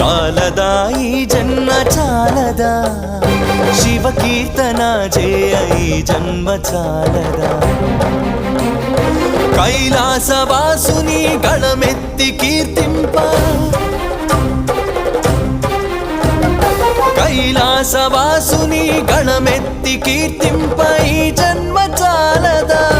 చాలదా ఈ జన్మ చాలదా? శివ కీర్తన జయ ఈ జన్మ చాలదా? కైలాసవాసుని గళమెత్తి కీర్తింప. కైలాసవాసుని గణమెత్తి కీర్తింపై జన్మ చాలదా?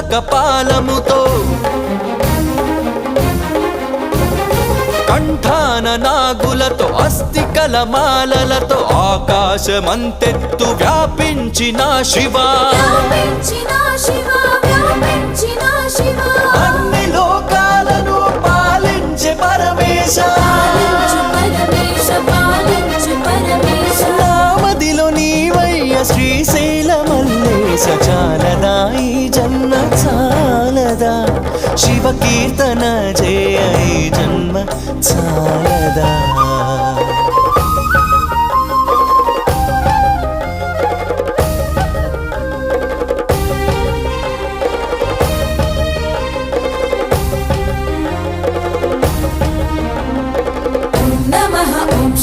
కపాలముతో కంఠాన నాగులతో అస్థికల మాలలతో ఆకాశమంతెత్తు వ్యాపించిన శివా. అన్ని లోకాలను పాలించే పరమేశ. పాలించు పరమేశ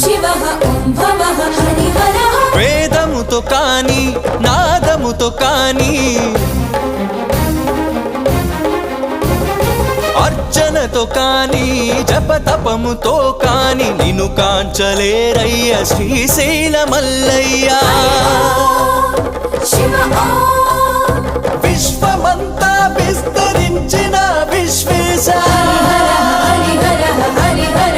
శివః ఓం భవః హరిహరః వేదముతో కాని నాదముతో కాని అర్చనతో కాని జపతపముతో కాని నిన్ను కాంచలేరయ్య శ్రీశైల మల్లయ్యా. విశ్వమంతా విస్తరించిన విశ్వేశ. హరి హర హరి హర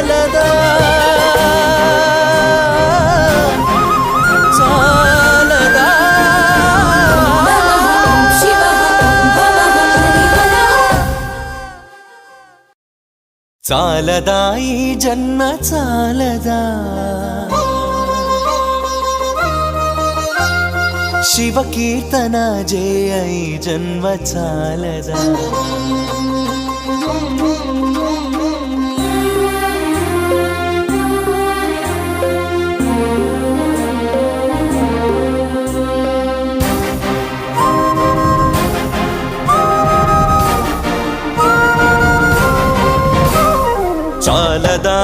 చాలదా ఈ జన్మ చాలదా? శివ కీర్తన జయ ఈ జన్మ చాలదా?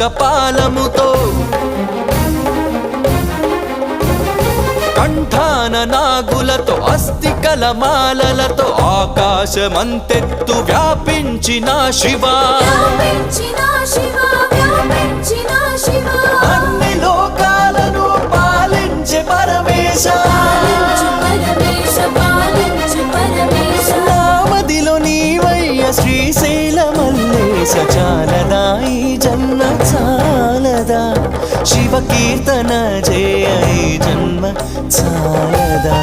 కపాలముతో కంఠాన నాగులతో అస్థికల మాలలతో ఆకాశమంతెత్తు వ్యాపించిన శివా. శివ శివ కీర్తన జయ జన్మ చాలదా?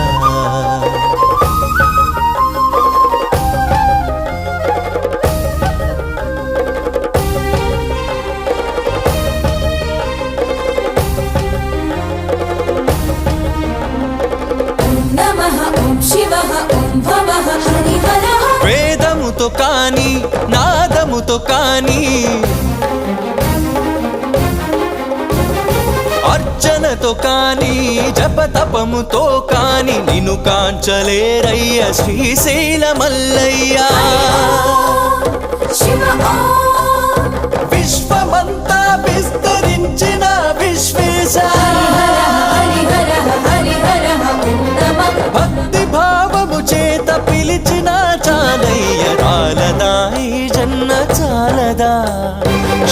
వేదముతో కాని నాదముతో కాని అర్చనతో కాని జపతపముతో కాని నిన్ను కాంచలేరయ్య శ్రీశైల మల్లయ్య. విశ్వమంతా విస్తరించిన విశ్వేశ. భక్తి భావము చేత పిలిచిన చాలయ్య చాలదా ఈ జన్న చాలదా.